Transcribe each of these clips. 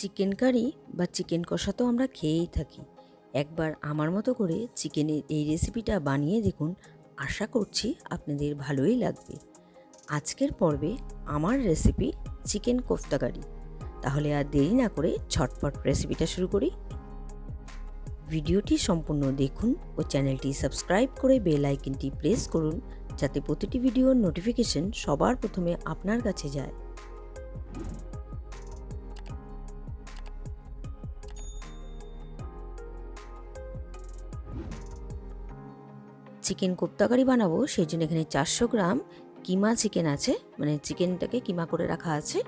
Chicken curry বা chicken কষা তো আমরা খেয়েই থাকি। একবার আমার মতো করে চিকেনের এই রেসিপিটা বানিয়ে দেখুন, আশা করছি আপনাদের ভালোই লাগবে। আজকের পর্বে আমার রেসিপি চিকেন কোফতা কারি তাহলে আর দেরি না করে ঝটপট রেসিপিটা শুরু করি। ভিডিওটি সম্পূর্ণ দেখুন ও চ্যানেলটি সাবস্ক্রাইব করে বেল আইকনটি প্রেস করুন, যাতে প্রতিটি ভিডিওর নোটিফিকেশন সবার প্রথমে আপনার কাছে যায়। চিকেন কোপ্তাকারি বানাবো, সেই জন্য এখানে চারশো গ্রাম কিমা চিকেন আছে মানে চিকেনটাকে কিমা করে রাখা আছে।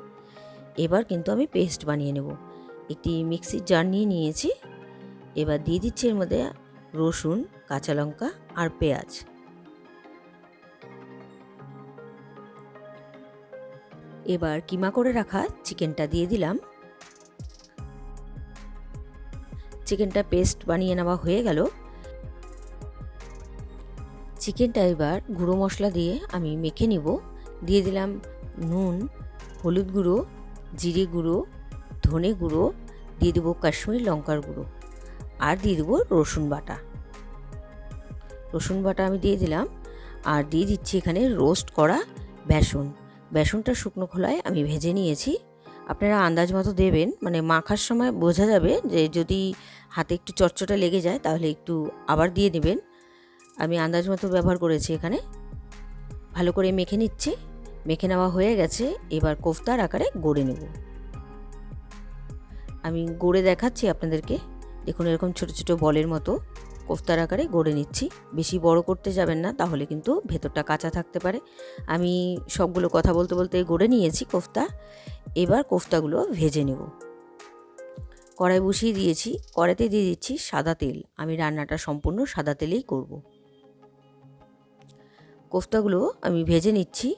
এবার কিন্তু আমি পেস্ট বানিয়ে নেব। একটি মিক্সির জার নিয়ে নিয়েছি। এবার দিয়ে দিচ্ছি এর মধ্যে রসুন, কাঁচা লঙ্কা আর পেঁয়াজ। এবার কিমা করে রাখা চিকেনটা দিয়ে দিলাম। চিকেনটা পেস্ট বানিয়ে নেওয়া হয়ে গেল। চিকেনটা এবার গুঁড়ো মশলা দিয়ে আমি মেখে নিব। দিয়ে দিলাম নুন, হলুদ গুঁড়ো, জিরে গুঁড়ো, ধনে গুঁড়ো, দিয়ে দেবো কাশ্মীরি লঙ্কার গুঁড়ো আর দিয়ে দেবো রসুন বাটা। রসুন বাটা আমি দিয়ে দিলাম আর দিয়ে দিচ্ছি এখানে রোস্ট করা বেসন। বেসনটা শুকনো খোলায় আমি ভেজে নিয়েছি। আপনারা আন্দাজ মতো দেবেন মানে মাখার সময় বোঝা যাবে যে যদি হাতে একটু চটচটা লেগে যায় তাহলে একটু আবার দিয়ে নেবেন আমি আন্দাজ মতো ব্যবহার করেছি এখানে। ভালো করে মেখে নিচ্ছি। মেখে নেওয়া হয়ে গেছে। এবার কোফতার আকারে গড়ে নেব। আমি গড়ে দেখাচ্ছি আপনাদেরকে। দেখুন, এরকম ছোট ছোট বলের মতো কোফতার আকারে গড়ে নিচ্ছি। বেশি বড় করতে যাবেন না, তাহলে কিন্তু ভেতরটা কাঁচা থাকতে পারে। আমি সবগুলো কথা বলতে বলতে গড়ে নিয়েছি কোফতা। এবার কোফতাগুলো ভেজে নেব। কড়াই বসিয়ে দিয়েছি। কড়াইতে দিয়ে দিচ্ছি সাদা তেল। আমি রান্নাটা সম্পূর্ণ সাদা তেলেই করব। কোফতাগুলো আমি ভেজে নিচ্ছি।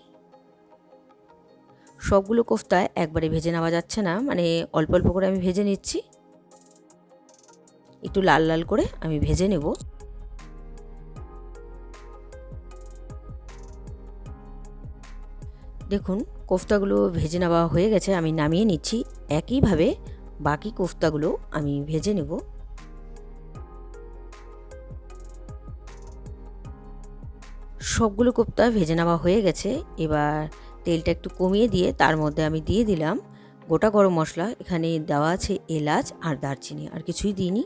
সবগুলো কোফতায় একবারে ভেজে নেওয়া যাচ্ছে না মানে অল্প অল্প করে আমি ভেজে নিচ্ছি। একটু লাল লাল করে আমি ভেজে নেব। দেখুন, কোফতাগুলো ভেজে নেওয়া হয়ে গেছে, আমি নামিয়ে নিচ্ছি। একইভাবে বাকি কোফতাগুলো আমি ভেজে নেব। সবগুলো কোপ্তা ভেজে নেওয়া হয়ে গেছে। এবার তেলটা একটু কমিয়ে দিয়ে তার মধ্যে আমি দিয়ে দিলাম গোটা গরম মশলা। এখানে দেওয়া আছে এলাচ আর দারচিনি, আর কিছুই দিইনি।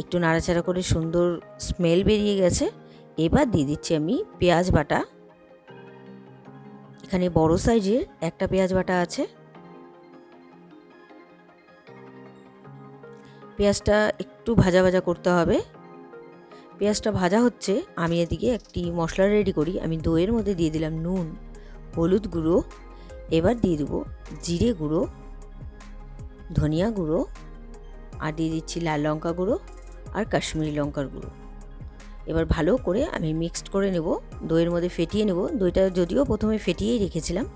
একটু নাড়াচাড়া করে সুন্দর স্মেল বেরিয়ে গেছে। এবার দিয়ে দিচ্ছি আমি পেঁয়াজ বাটা। এখানে বড় সাইজের একটা পেঁয়াজ বাটা আছে। পেঁয়াজটা একটু ভাজা ভাজা করতে হবে। পেঁয়াজটা ভাজা হচ্ছে, আমি এদিকে একটি মশলা রেডি করি। আমি দইয়ের মধ্যে দিয়ে দিলাম নুন, হলুদ গুঁড়ো, এবার দিয়ে দেবো জিরে গুঁড়ো, ধনিয়া গুঁড়ো, আর দিয়ে দিচ্ছি লাল লঙ্কা গুঁড়ো আর কাশ্মীরি লঙ্কার গুঁড়ো। এবার ভালো করে আমি মিক্সড করে নেব, দইয়ের মধ্যে ফেটিয়ে নেব। দইটা যদিও প্রথমে ফেটিয়েই রেখেছিলাম,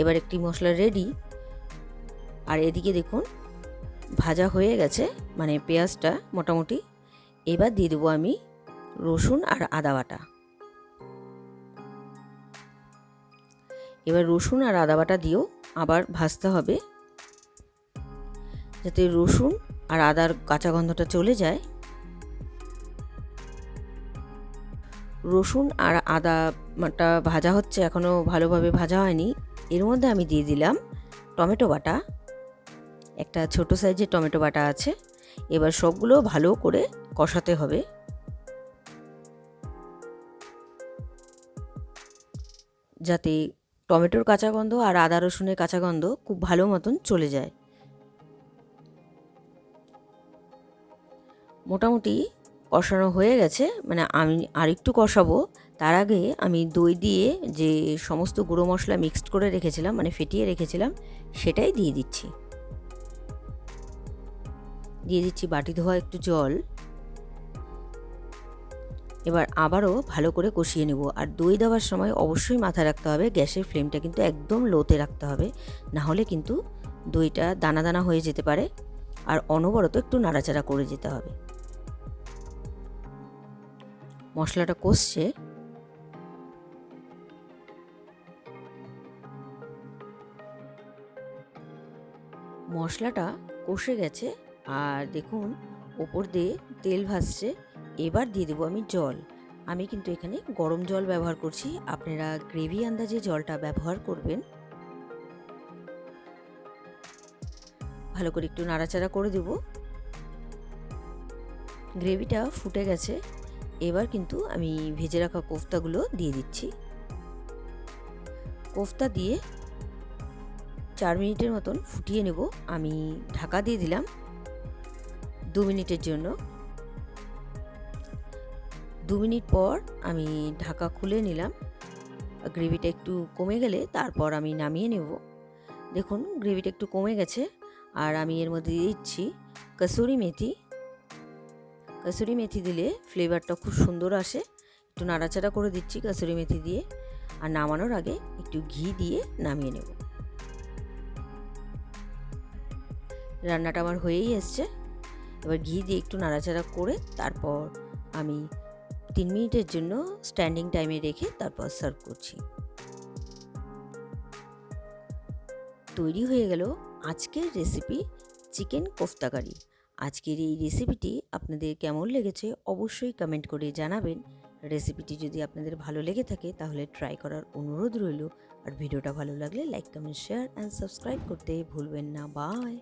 এবার একটি মশলা রেডি আর এদিকে দেখুন, ভাজা হয়ে গেছে মানে পেঁয়াজটা মোটামুটি। এবার দিয়ে দেবো আমি রসুন আর আদা বাটা। এবার রসুন আর আদা বাটা দিয়েও আবার ভাজতে হবে। যাতে রসুন আর আদার কাঁচা গন্ধটা চলে যায়। রসুন আর আদাটা ভাজা হচ্ছে এখনও ভালোভাবে ভাজা হয়নি। এর মধ্যে আমি দিয়ে দিলাম টমেটো বাটা। একটা ছোট সাইজের টমেটো বাটা আছে। এবার সবগুলো ভালো করে কষাতে হবে। যাতে টমেটোর কাঁচা গন্ধ আর আদা রসুনের কাঁচা গন্ধ খুব ভালো মতন চলে যায়। মোটামুটি কষানো হয়ে গেছে মানে আমি আরেকটু কষাবো। তার আগে আমি দই দিয়ে যে সমস্ত গুঁড়ো মশলা মিক্সড করে রেখেছিলাম মানে ফেটিয়ে রেখেছিলাম, সেটাই দিয়ে দিচ্ছি। দিয়ে দিচ্ছি বাটি ধোয়া একটু জল। এবার আবারও ভালো করে কষিয়ে নেব। আর দই দেওয়ার সময় অবশ্যই মাথায় রাখতে হবে, গ্যাসের ফ্লেমটা কিন্তু একদম লোতে রাখতে হবে। না হলে কিন্তু দইটা দানা দানা হয়ে যেতে পারে আর অনবরত একটু নাড়াচাড়া করে যেতে হবে। মশলাটা কষছে। মশলাটা কষে গেছে। আর দেখুন, ওপর দিয়ে তেল ভাসছে এবার দিয়ে দেবো আমি জল। আমি কিন্তু এখানে গরম জল ব্যবহার করছি। আপনারা গ্রেভি আন্দাজে জলটা ব্যবহার করবেন। ভালো করে একটু নাড়াচাড়া করে দেব। গ্রেভিটা ফুটে গেছে। এবার কিন্তু আমি ভেজে রাখা কোফতাগুলো দিয়ে দিচ্ছি। কোফতা দিয়ে চার মিনিটের মতন ফুটিয়ে নেব। আমি ঢাকা দিয়ে দিলাম। দু মিনিটের জন্য। দু মিনিট পর আমি ঢাকা খুলে নিলাম। গ্রেভিটা একটু কমে গেলে তারপর আমি নামিয়ে নেব। দেখুন, গ্রেভিটা একটু কমে গেছে আর আমি এর মধ্যে দিয়ে দিচ্ছি কসুরি মেথি। কসুরি মেথি দিলে ফ্লেভারটা খুব সুন্দর আসে। একটু নাড়াচাড়া করে দিচ্ছি কসুরি মেথি দিয়ে আর নামানোর আগে একটু ঘি দিয়ে নামিয়ে নেব। রান্নাটা আমার হয়েই এসছে। এবার ঘি দিয়ে একটু নাড়াচাড়া করে তারপর আমি তিন মিনিটের জন্য স্ট্যান্ডিং টাইমে রেখে তারপর সার্ভ করছি। তৈরি হয়ে গেল আজকের রেসিপি চিকেন কোফতাকারি আজকের এই রেসিপিটি আপনাদের কেমন লেগেছে অবশ্যই কমেন্ট করে জানাবেন। রেসিপিটি যদি আপনাদের ভালো লেগে থাকে তাহলে ট্রাই করার অনুরোধ রইল। আর ভিডিওটা ভালো লাগলে like comment share and subscribe করতে ভুলবেন না। বাই